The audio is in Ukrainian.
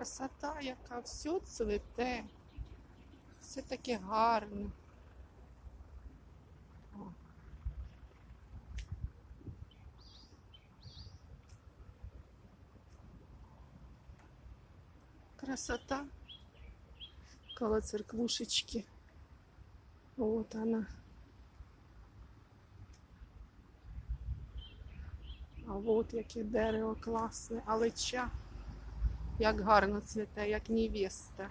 Красота, яка все цвіте. Все таке гарне. Красота. Коло церквушечки. Вот она. А от яке дерево класне, алеча. Як гарно цвіте, як невеста.